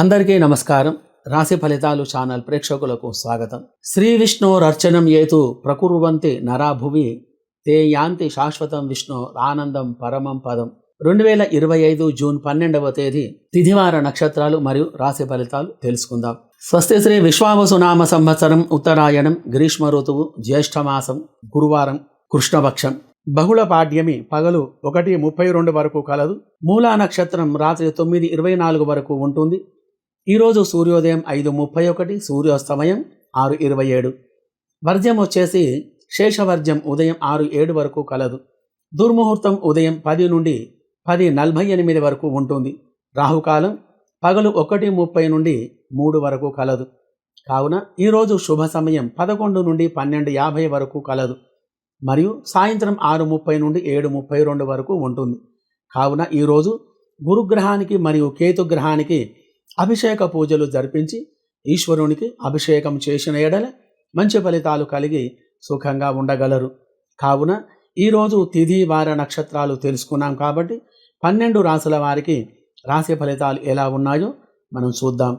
అందరికీ నమస్కారం. రాశి ఫలితాలు ఛానల్ ప్రేక్షకులకు స్వాగతం. శ్రీ విష్ణోరర్చనం ఏతు ప్రకుర్వంతి నరాభువి తే యాంతి శాశ్వతం విష్ణు ఆనందం పరమం పదం. రెండు వేల ఇరవై ఐదు జూన్ పన్నెండవ తేదీ తిథివార నక్షత్రాలు మరియు రాశి ఫలితాలు తెలుసుకుందాం. స్వస్తి శ్రీ విశ్వావసునామ సంవత్సరం ఉత్తరాయణం గ్రీష్మ ఋతువు జ్యేష్ఠమాసం గురువారం కృష్ణపక్షం. బహుళ పాడ్యమి పగలు ఒకటి ముప్పై రెండు వరకు కలదు. మూలా నక్షత్రం రాత్రి తొమ్మిది ఇరవై నాలుగు వరకు ఉంటుంది. ఈరోజు సూర్యోదయం ఐదు ముప్పై ఒకటి సూర్యాస్తమయం ఆరు ఇరవై ఏడు. వర్జ్యం వచ్చేసి శేషవర్జ్యం ఉదయం ఆరు ఏడు వరకు కలదు. దుర్ముహూర్తం ఉదయం పది నుండి పది నలభై ఎనిమిది వరకు ఉంటుంది. రాహుకాలం పగలు ఒకటి ముప్పై నుండి మూడు వరకు కలదు. కావున ఈరోజు శుభ సమయం పదకొండు నుండి పన్నెండు యాభై వరకు కలదు. మరియు సాయంత్రం ఆరు ముప్పై నుండి ఏడు ముప్పై రెండు వరకు ఉంటుంది. కావున ఈరోజు గురుగ్రహానికి మరియు కేతుగ్రహానికి అభిషేక పూజలు జరిపించి ఈశ్వరునికి అభిషేకం చేసిన ఎడల మంచి ఫలితాలు కలిగి సుఖంగా ఉండగలరు. కావున ఈరోజు తిథి వార నక్షత్రాలు తెలుసుకున్నాం కాబట్టి పన్నెండు రాసుల వారికి రాశి ఫలితాలు ఎలా ఉన్నాయో మనం చూద్దాం.